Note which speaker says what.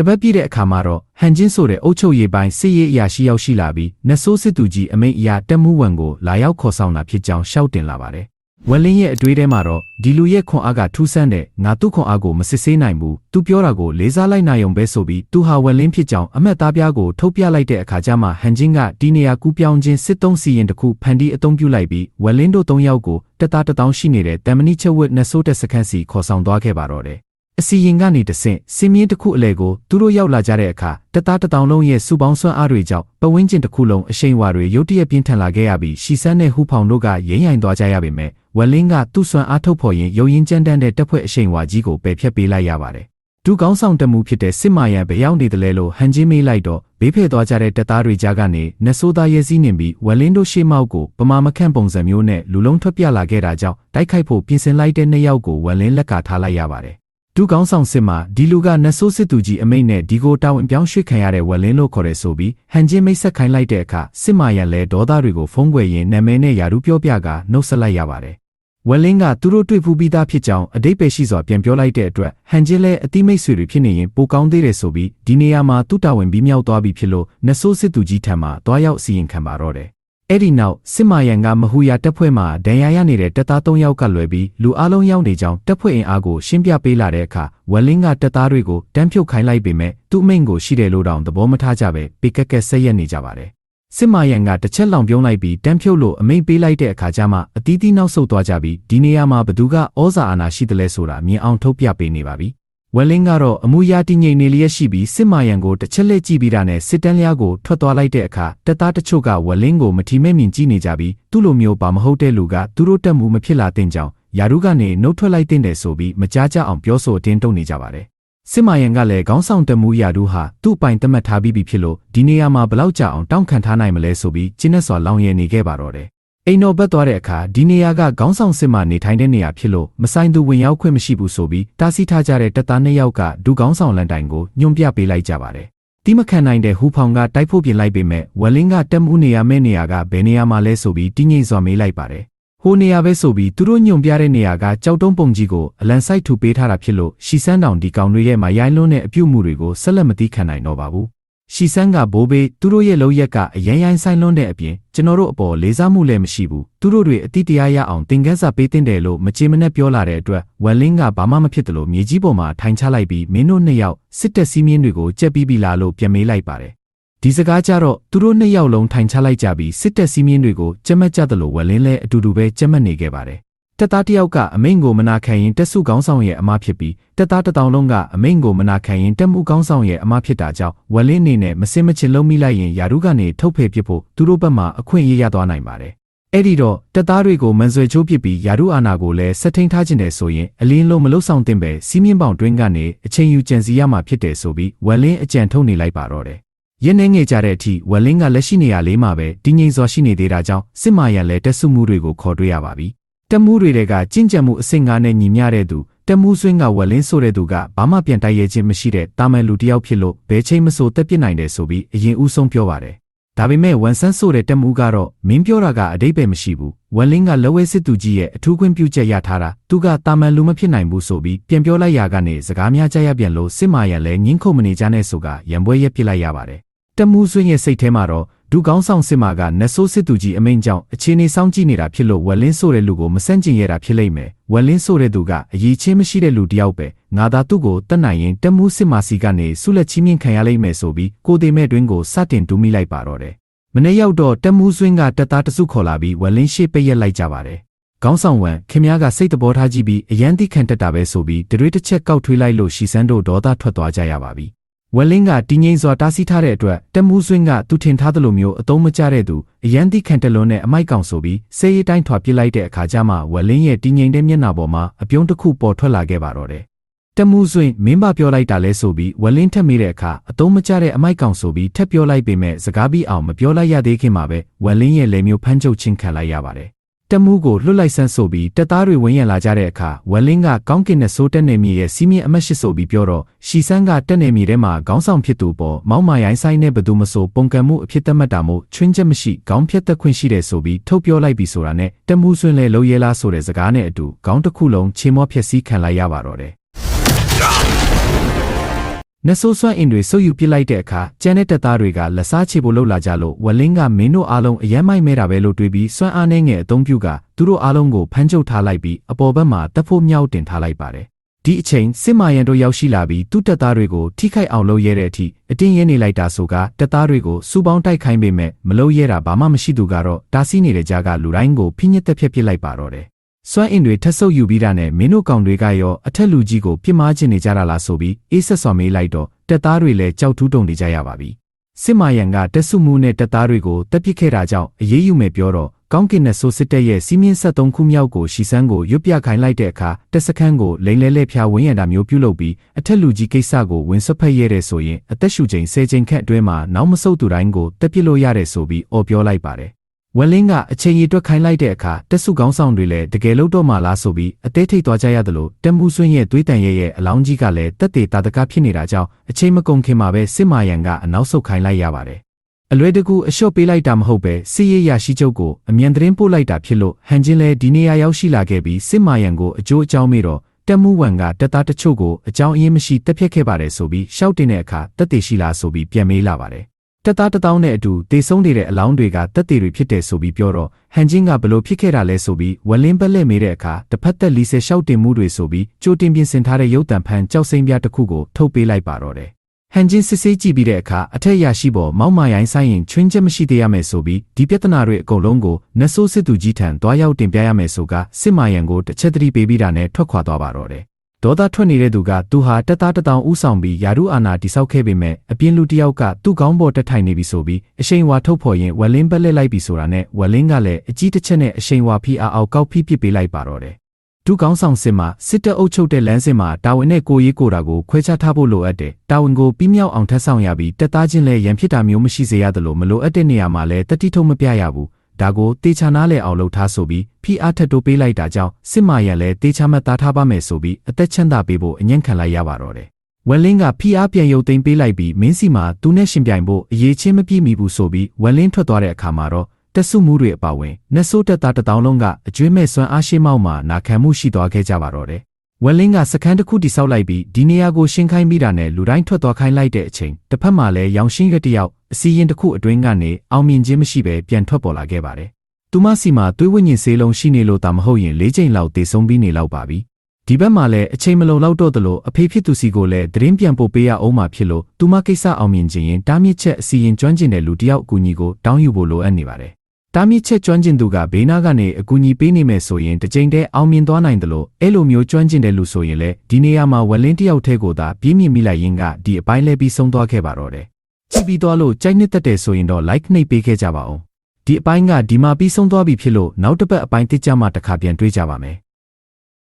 Speaker 1: တပတ်ပြည့်တဲ့အခါမှာတော့ဟန်ချင်းဆိုတဲ့အုတ်ချုပ်ရေးပိုင်းစစ်ရေးအရာရှိရောက်ရှိလာပြီးနတ်ဆိုးစစ်သူကြီးအမိန့်အရာတက်မှုဝန်ကိုလာရောက်ခေါ်ဆောင်တာဖြစ်ကြောင်းရှောက်တင်လာပါတယ်။ဝက်လင်းရဲ့အတွေးထဲမှာတော့ဒီလူရဲ့ခွန်အားကထူးဆန်းတဲ့ငါသူ့ခွန်အားကိုမစစ်ဆေးနိုင်ဘူး။သူပြောတာကိုလေးစားလိုက်နိုင်ုံပဲဆိုပြီးသူဟာဝက်လင်းဖြစ်ကြောင်းအမတ်သားပြားကိုထုတ်ပြလိုက်တဲ့အခါကျမှဟန်ချင်းကဒီနေရာကူးပြောင်းခြင်းစစ်သုံးစီရင်တစ်ခုဖန်တီးအသုံးပြုလိုက်ပြီးဝက်လင်းတို့၃ယောက်ကိုတက်သားတထောင်ရှိနေတဲ့တမ်မနီချက်ဝတ်နတ်ဆိုးတက်စခန်းစီခေါ်ဆောင်သွားခဲ့ပါတော့တယ်။ အစီရင်ကနေတဆင့်စင်းမြင့်တစ်ခုအလဲကိုသူတို့ရောက်လာကြတဲ့အခါတသားတစ်တောင်လုံးရဲ့စုပေါင်းဆွမ်းအားတွေကြောင့်ပဝင်းကျင်တစ်ခုလုံးအရှိန်ဝါတွေရုတ်တရက်ပြင်းထန်လာခဲ့ရပြီးရှီဆန်းနဲ့ဟူဖောင်တို့ကရိမ့်ရိုင်သွားကြရပေမဲ့ဝက်လင်းကသူ့ဆွမ်းအားထုတ်ဖော်ရင်ရုံရင်ကြမ်းတမ်းတဲ့တပ်ဖွဲ့အရှိန်ဝါကြီးကိုပယ်ဖျက်ပေးလိုက်ရပါတယ်။ဒုကောင်းဆောင်တမှုဖြစ်တဲ့စစ်မာယံဘရောက်နေတယ်လဲလို့ဟန်ချင်းမေးလိုက်တော့ဘေးဖယ်သွားကြတဲ့တပ်သားတွေကြားကနေနတ်ဆိုးသားရဲစည်းနေပြီးဝက်လင်းတို့ရှေ့မောက်ကိုပမာမခန့်ပုံစံမျိုးနဲ့လူလုံးထွက်ပြလာခဲ့တာကြောင့်တိုက်ခိုက်ဖို့ပြင်ဆင်လိုက်တဲ့နှစ်ယောက်ကိုဝက်လင်းလက်ကထားလိုက်ရပါတယ်။ ဒုကောင်းဆောင်စစ်မှာဒီလူကနတ်ဆိုးစစ်သူကြီးအမိတ်နဲ့ဒီကိုတာဝန်ပြောင်းရွှေ့ခံရတဲ့ဝက်လင်းလို့ခေါ်တယ်ဆိုပြီးဟန်ချင်းမိတ်ဆက်ခိုင်းလိုက်တဲ့အခါစစ်မာရန်လဲဒေါသတွေကိုဖုံးကွယ်ရင်းနာမည်နဲ့ယာရုပြောပြကနှုတ်ဆက်လိုက်ရပါတယ်။ဝက်လင်းကသူတို့တွေ့ဖူးပြီးသားဖြစ်ကြောင်းအတိတ်ပဲရှိစွာပြန်ပြောလိုက်တဲ့အတွက်ဟန်ချင်းလဲအတိမိတ်ဆွေတွေဖြစ်နေရင်ပိုကောင်းသေးတယ်ဆိုပြီးဒီနေရာမှာသူ့တာဝန်ပြီးမြောက်သွားပြီဖြစ်လို့နတ်ဆိုးစစ်သူကြီးထံမှတွားရောက်စီရင်ခံပါတော့တယ်။ အဲ့ဒီနောက်စစ်မာယန်ကမဟူယာတပ်ဖွဲ့မှဒဏ်ရာရနေတဲ့တပ်သား၃ယောက်ကလွယ်ပြီးလူအလုံးရောက်နေကြောင်းတပ်ဖွဲ့အင်အားကိုရှင်းပြပေးလာတဲ့အခါဝက်လင်းကတပ်သားတွေကိုတန်းဖြုတ်ခိုင်းလိုက်ပေမဲ့သူ့အမိန့်ကိုရှိတယ်လို့တောင်သဘောမထားကြပဲပေကက်ကက်ဆက်ရက်နေကြပါတယ်စစ်မာယန်ကတစ်ချက်လောင်ပြုံးလိုက်ပြီးတန်းဖြုတ်လို့အမိန့်ပေးလိုက်တဲ့အခါကျမှအတီးတီးနောက်ဆုတ်သွားကြပြီးဒီနေရာမှာဘသူကဩဇာအာဏာရှိတယ်လဲဆိုတာမြင်အောင်ထုတ်ပြပေးနေပါပြီ ဝက်လင်းကတော့အမှုရာတည်ငြိမ်နေလျက်ရှိပြီးစစ်မာယန်ကိုတစ်ချက်လက်ကြည့်ပြီးတာနဲ့စစ်တန်းလျားကိုထွက်သွားလိုက်တဲ့အခါတပ်သားတချို့ကဝက်လင်းကိုမထီမဲ့မြင်ကြည့်နေကြပြီးသူ့လိုမျိုးပါမဟုတ်တဲ့လူကသူတို့တက်မှုမဖြစ်လာတဲ့ကြောင်းယာရုကနေနှုတ်ထွက်လိုက်တဲ့တယ်ဆိုပြီးမကြားကြအောင်ပြောဆိုအတင်းတုံနေကြပါတယ်စစ်မာယန်ကလည်းခေါင်းဆောင်တက်မှုယာရုဟာသူ့အပိုင်သတ်မှတ်ထားပြီးပြီဖြစ်လို့ဒီနေရာမှာဘလောက်ကြာအောင်တောင်းခံထားနိုင်မလဲဆိုပြီးကျင်းနဲ့စွာလောင်ရည်နေခဲ့ပါတော့တယ် အိမ်တော်ဘက်သွားတဲ့အခါဒီနေရာကခေါင်းဆောင်စစ်မှနေထိုင်တဲ့နေရာဖြစ်လို့မဆိုင်သူဝင်ရောက်ခွင့်မရှိဘူးဆိုပြီးတားဆီးထားကြတဲ့တပ်သားနှစ်ယောက်ကဒုခေါင်းဆောင်လန်တိုင်ကိုညွှန်ပြပေးလိုက်ကြပါတယ်။တိမခံနိုင်တဲ့ဟူဖောင်ကတိုက်ဖို့ပြင်လိုက်ပေမဲ့ဝက်လင်းကတက်မှုနေရာမဲ့နေရာကဘယ်နေရာမှာလဲဆိုပြီးတင်းငိမ့်စွာမေးလိုက်ပါတယ်။ဟိုနေရာပဲဆိုပြီးသူတို့ညွှန်ပြတဲ့နေရာကကြောက်တုံးပုံကြီးကိုအလန်ဆိုင်ထူပေးထားတာဖြစ်လို့ရှီစန်းတောင်ဒီကောင်တွေရဲ့မရိုင်းလွန်းတဲ့အပြုတ်မှုတွေကိုဆက်လက်မသိခံနိုင်တော့ပါဘူး။ ရှီဆန်းကဘိုးဘေးသူတို့ရဲ့လုံရက်ကအရန်ရိုင်းဆိုင်လွန်းတဲ့အပြင်ကျွန်တော်တို့အပေါ်လေးစားမှုလည်းမရှိဘူးသူတို့တွေအတိတရားရအောင်သင်ခန်းစာပေးတင်တယ်လို့မကြေမနက်ပြောလာတဲ့အတွက်ဝက်လင်းကဘာမှမဖြစ်တယ်လို့မြေကြီးပေါ်မှာထိုင်ချလိုက်ပြီးမင်းတို့နှစ်ယောက်စစ်တပ်စည်းမျဉ်းတွေကိုကြက်ပြီးပြီလားလို့ပြန်မေးလိုက်ပါတယ်ဒီစကားကြတော့သူတို့နှစ်ယောက်လုံးထိုင်ချလိုက်ကြပြီးစစ်တပ်စည်းမျဉ်းတွေကိုကြက်မက်ကြတယ်လို့ဝက်လင်းလည်းအတူတူပဲကြက်မက်နေခဲ့ပါတယ် တက်သားတစ်ယောက်ကအမိန်ကိုမနာခံရင်တက်စုကောင်းဆောင်ရဲ့အမဖြစ်ပြီးတက်သားတစ်တောင်လုံးကအမိန်ကိုမနာခံရင်တက်မှုကောင်းဆောင်ရဲ့အမဖြစ်တာကြောင့်ဝက်လင်းနေနဲ့မစင်မချင်လုံးမိလိုက်ရင်ယာရုကနေထုတ်ဖယ်ပစ်ဖို့သူတို့ဘက်မှအခွင့်အရေးရသွားနိုင်ပါတယ်။အဲ့ဒီတော့တက်သားတွေကိုမန်ဆွေချိုးပစ်ပြီးယာရုအာနာကိုလည်းဆက်ထိန်ထားခြင်းတယ်ဆိုရင်အလင်းလုံးမလုဆောင်တင်ပဲစီးမြင့်ပေါင်တွင်းကနေအချိန်ယူကြံစီရမှာဖြစ်တယ်ဆိုပြီးဝက်လင်းအကြံထုတ်နေလိုက်ပါတော့တယ်။ရင်းနေငယ်ကြတဲ့အထိဝက်လင်းကလက်ရှိနေရာလေးမှာပဲတင်းငိမ့်စွာရှိနေသေးတာကြောင့်စစ်မာရန်လည်းတက်ဆုမှုတွေကိုခေါ်တွေ့ရပါပြီ။ တက်မှုတွေကကျင့်ကြံမှုအဆင့်ငါးနဲ့ညီမျှတဲ့သူတက်မှုဆွင်းကဝက်လင်းဆိုတဲ့သူကဘာမှပြန်တိုက်ရဲခြင်းမရှိတဲ့တာမန်လူတစ်ယောက်ဖြစ်လို့ဘယ်ချိန်မဆိုတက်ပစ်နိုင်တယ်ဆိုပြီးအရင်ဦးဆုံးပြောပါတယ်။ဒါပေမဲ့ဝန်ဆန်းဆိုတဲ့တက်မှုကတော့မင်းပြောတာကအတိတ်ပဲမရှိဘူး။ဝက်လင်းကလက်ဝဲစစ်သူကြီးရဲ့အထူးခွင့်ပြုချက်ရထားတာသူကတာမန်လူမဖြစ်နိုင်ဘူးဆိုပြီးပြန်ပြောလိုက်ရကနေစကားများကြရပြန်လို့စစ်မာရန်လည်းငင်းခုန်မနေကြနဲ့ဆိုကရံပွဲရက်ပြစ်လိုက်ရပါတယ်။တက်မှုဆွင်းရဲ့စိတ်ထဲမှာတော့ ဒုကောင်းဆောင်စစ်မာကနတ်ဆိုးစစ်သူကြီးအမိန်ကြောင့်အခြေအနေစောင့်ကြည့်နေတာဖြစ်လို့ဝက်လင်းဆိုတဲ့လူကိုမဆန့်ကျင်ရတာဖြစ်လိမ့်မယ်ဝက်လင်းဆိုတဲ့သူကအရေးချင်းမရှိတဲ့လူတစ်ယောက်ပဲငါသာသူ့ကိုတတ်နိုင်ရင်တက်မှုစစ်မာစီကနေဆုလက်ချင်းမြင့်ခံရလိမ့်မယ်ဆိုပြီးကိုသေးမဲ့တွင်ကိုစတင်တူးမိလိုက်ပါတော့တယ်မနေ့ရောက်တော့တက်မှုဆွင်းကတက်သားတစုခေါ်လာပြီးဝက်လင်းရှေ့ပိတ်ရက်လိုက်ကြပါတယ်ကောင်းဆောင်ဝန်ခင်များကစိတ်တဘောထားကြည့်ပြီးအရန်တိခံတက်တာပဲဆိုပြီးတရွေးတစ်ချက်ကောက်ထွေးလိုက်လို့ရှီစန်းတို့ဒေါသထွက်သွားကြရပါပြီ ဝက်လင်းကတင်းငိမ့်စွာတားဆီးထားတဲ့အတွက်တက်မှုဆွင်းကသူထင်ထားသလိုမျိုးအသုံးမကျတဲ့သူအရန်တိခံတလွန်းနဲ့အမိုက်ကောင်ဆိုပြီးစေးရီတိုင်းထွာပစ်လိုက်တဲ့အခါကျမှဝက်လင်းရဲ့တင်းငိမ့်တဲ့မျက်နှာပေါ်မှာအပြုံးတစ်ခုပေါ်ထွက်လာခဲ့ပါတော့တယ်တက်မှုဆွင်းမင်းမပြောလိုက်တာလဲဆိုပြီးဝက်လင်းထက်မိတဲ့အခါအသုံးမကျတဲ့အမိုက်ကောင်ဆိုပြီးထက်ပြောလိုက်ပေမဲ့စကားပြီးအောင်မပြောလိုက်ရသေးခင်မှာပဲဝက်လင်းရဲ့လေမျိုးဖမ်းချုပ်ချင်းခံလိုက်ရပါတယ် တက်မှုကိုလွတ်လိုက်ဆန်းဆိုပြီးတက်သားတွေဝင်ရလာကြတဲ့အခါဝက်လင်းကကောင်းကင်နဲ့ဆိုးတက်နေမြေရဲ့စီးမြင့်အမတ်ရှိဆိုပြီးပြောတော့ရှီဆန်းကတက်နေမြေထဲမှာခေါင်းဆောင်ဖြစ်သူပေါ်မောင်းမာရိုင်းဆိုင်နဲ့ဘသူမဆိုပုံကံမှုအဖြစ်သတ်မှတ်တာမို့ချွင်းချက်မရှိခေါင်းဖြတ်သက်ခွင့်ရှိတယ်ဆိုပြီးထုတ်ပြောလိုက်ပြီးဆိုတာနဲ့တက်မှုဆွင်းလဲလုံရဲလားဆိုတဲ့စကားနဲ့အတူခေါင်းတစ်ခုလုံးချေမောဖျက်ဆီးခံလိုက်ရပါတော့တယ် နဆိုးစွမ်းအင်တွေဆုပ်ယူပစ်လိုက်တဲ့အခါကျန်တဲ့တပ်သားတွေကလက်စားချေဖို့လှုပ်လာကြလို့ဝလင်းကမင်းတို့အားလုံးအယမ်းမိုက်မဲတာပဲလို့တွေးပြီးစွမ်းအားနဲ့ငယ်အုံပြုကသူတို့အားလုံးကိုဖမ်းချုပ်ထားလိုက်ပြီးအပေါ်ဘက်မှာတပ်ဖို့မြောက်တင်ထားလိုက်ပါတယ်။ဒီအချိန်စစ်မာရန်တို့ရောက်ရှိလာပြီးသူ့တပ်သားတွေကိုထိခိုက်အောင်လုပ်ရတဲ့အထိအတင်းရင်းနေလိုက်တာဆိုကတပ်သားတွေကိုစူပေါင်းတိုက်ခိုင်းပေမဲ့မလုပ်ရတာဘာမှမရှိသူကတော့တားဆီးနေတဲ့ကြားကလူတိုင်းကိုဖိညစ်သက်ဖြတ်ပစ်လိုက်ပါတော့တယ်။ စွမ်းအင်တွေထက်ဆုပ်ယူပြီးတာနဲ့မင်းတို့ကောင်တွေကရောအထက်လူကြီးကိုပြစ်မှားခြင်းနေကြတာလားဆိုပြီးအေးဆက်စွာမေးလိုက်တော့တက်သားတွေလည်းကြောက်ထူးတုန်နေကြရပါပြီစစ်မာယန်ကတက်ဆုမှုနဲ့တက်သားတွေကိုတက်ပစ်ခဲ့တာကြောင့်အေးအေးယူမယ်ပြောတော့ကောင်းကင်နဲ့ဆိုစစ်တက်ရဲ့စီးမင်းဆက်သုံးခုမြောက်ကိုရှီစန်းကိုရွတ်ပြခိုင်းလိုက်တဲ့အခါတက်စခန်းကိုလိန်လဲလဲဖျားဝင်းရံတာမျိုးပြုလုပ်ပြီးအထက်လူကြီးကိစ္စကိုဝင်ဆွတ်ဖက်ရတဲ့ဆိုရင်အသက်ရှူချိန်၁၀ချိန်ခန့်အတွင်းမှာနောက်မဆုတ်သူတိုင်းကိုတက်ပစ်လို့ရတယ်ဆိုပြီးအော်ပြောလိုက်ပါတယ် ဝက်လင်းကအချိန်ကြီးတွက်ခိုင်းလိုက်တဲ့အခါတက်စုကောင်းဆောင်တွေလည်းတကယ်လို့တော့မှလားဆိုပြီးအသေးထိတ်သွားကြရတယ်လို့တမ်ဘူးဆွင်းရဲ့သွေးတန်ရဲ့ရဲ့အလောင်းကြီးကလည်းတက်တေတာတကားဖြစ်နေတာကြောင့်အချိန်မကုန်ခင်မှာပဲစစ်မာယန်ကအနောက်ဆုတ်ခိုင်းလိုက်ရပါတယ်အလွဲတကူအလျှော့ပေးလိုက်တာမဟုတ်ပဲစစ်ရေးရရှိချုပ်ကိုအမြန်သတင်းပို့လိုက်တာဖြစ်လို့ဟန်ချင်းလဲဒီနေရာရောက်ရှိလာခဲ့ပြီးစစ်မာယန်ကိုအကျိုးအကြောင်းမေးတော့တက်မှုဝန်ကတက်သားတချို့ကိုအကြောင်းအရင်းမရှိတက်ဖြတ်ခဲ့ပါတယ်ဆိုပြီးရှောက်တင်တဲ့အခါတက်တေရှိလားဆိုပြီးပြန်မေးလာပါတယ် တက်သားတစ်တောင်းနဲ့အတူတေဆုံးနေတဲ့အလောင်းတွေကတက်တေတွေဖြစ်တယ်ဆိုပြီးပြောတော့ဟန်ချင်းကဘလို့ဖြစ်ခဲ့တာလဲဆိုပြီးဝလင်းပက်လက်မေးတဲ့အခါတစ်ဖက်သက်လီဆယ်လျှောက်တင်မှုတွေဆိုပြီးကြိုတင်ပြင်ဆင်ထားတဲ့ရုပ်တံဖန်ကြောက်စိမ့်ပြတစ်ခုကိုထုတ်ပေးလိုက်ပါတော့တယ်ဟန်ချင်းစစ်ဆေးကြည့်ပြီးတဲ့အခါအထက်ရရှိပေါ်မောက်မာရိုင်းဆိုင်ရင်ချွင်းချက်မရှိသေးရမယ်ဆိုပြီးဒီပြဿနာတွေအကုန်လုံးကိုနဆိုးစစ်သူကြီးထံတွားရောက်တင်ပြရမယ်ဆိုကစစ်မာယန်ကိုတစ်ချက်တတိပေးပြီးတာနဲ့ထွက်ခွာသွားပါတော့တယ် ဒေါသထွက်နေတဲ့သူကသူဟာတက်သားတတောင်ဥဆောင်ပြီးယာရုအာနာတိဆောက်ခဲ့ပေမဲ့အပြင်လူတစ်ယောက်ကသူ့ကောင်းပေါ်တက်ထိုင်နေပြီဆိုပြီးအရှိန်ဝါထုတ်ဖော်ရင်ဝက်လင်းပက်လက်လိုက်ပြီဆိုတာနဲ့ဝက်လင်းကလည်းအကြီးတစ်ချက်နဲ့အရှိန်ဝါဖိအားအောက်ကောက်ဖိပစ်ပေးလိုက်ပါတော့တယ်။ဒုကောင်းဆောင်စစ်မှာစစ်တပ်အုပ်ချုပ်တဲ့လမ်းစဉ်မှာတာဝန်နဲ့ကိုရေးကိုတာကိုခွဲခြားထားဖို့လိုအပ်တယ်။တာဝန်ကိုပြီးမြောက်အောင်ထပ်ဆောင်ရပြီးတက်သားချင်းလည်းရန်ဖြစ်တာမျိုးမရှိစေရတယ်လို့မလိုအပ်တဲ့နေရာမှာလည်းတတိထုံမပြရဘူး။ ဒါကိုတေချာနားလဲအောင်လုပ်ထားဆိုပြီးဖိအားထက်တိုးပေးလိုက်တာကြောင့်စစ်မာရန်လည်းတေချာမှတ်သားထားပါမယ်ဆိုပြီးအသက်ချမ်းသာပေးဖို့အညံ့ခံလိုက်ရပါတော့တယ်။ဝက်လင်းကဖိအားပြန်ရုပ်သိမ်းပေးလိုက်ပြီးမင်းစီမှာသူနဲ့ရှင်ပြိုင်ဖို့အရေးချင်းမပြည့်မီဘူးဆိုပြီးဝက်လင်းထွက်သွားတဲ့အခါမှာတော့တက်စုမှုတွေအပါဝင်နဆိုးတက်သားတစ်တောင်းလုံးကအကျွေးမဲ့စွမ်းအားရှိမောက်မှာနာခံမှုရှိသွားခဲ့ကြပါတော့တယ်။ဝက်လင်းကစခန်းတစ်ခုတိဆောက်လိုက်ပြီးဒီနေရာကိုရှင်းခိုင်းပြီးတာနဲ့လူတိုင်းထွက်သွားခိုင်းလိုက်တဲ့အချိန်တစ်ဖက်မှာလည်းရောင်ရှင်းကတယောက် အစီရင်တစ်ခုအတွင်းကနေအောင်မြင်ခြင်းမရှိဘဲပြန်ထွက်ပေါ်လာခဲ့ပါတယ်။သူမစီမှာသွေးဝိညာဉ်ဆေးလုံးရှိနေလို့တာမဟုတ်ရင်၄ချိန်လောက်တည်ဆုံးပြီးနေလောက်ပါပြီ။ဒီဘက်မှာလည်းအချိန်မလုံလောက်တော့သလိုအဖေဖြစ်သူစီကိုလည်းသတင်းပြန်ပို့ပေးရအောင်မှဖြစ်လို့သူမကိစ္စအောင်မြင်ခြင်းရင်တားမြစ်ချက်အစီရင်ကျွမ်းကျင်တဲ့လူတစ်ယောက်အကူအညီကိုတောင်းယူဖို့လိုအပ်နေပါတယ်။တားမြစ်ချက်ကျွမ်းကျင်သူကဘေးနားကနေအကူအညီပေးနေမယ်ဆိုရင်တစ်ချိန်တည်းအောင်မြင်သွားနိုင်တယ်လို့အဲ့လိုမျိုးကျွမ်းကျင်တဲ့လူဆိုရင်လည်းဒီနေရာမှာဝက်လင်းတစ်ယောက်တည်းကိုသာပြင်းမြင့်မိလိုက်ရင်ကဒီအပိုင်းလဲပြီးဆုံးသွားခဲ့ပါတော့တယ်။ ကြည့်ပြီးသွားလို့ကြိုက်နှစ်သက်တယ်ဆိုရင်တော့ like နှိပ်ပေးခဲ့ကြပါဦး။ဒီအပိုင်းကဒီမှာပြီးဆုံးသွားပြီဖြစ်လို့နောက်တစ်ပတ်အပိုင်းတစ်ကြမှာတစ်ခါပြန်တွေ့ကြပါမယ်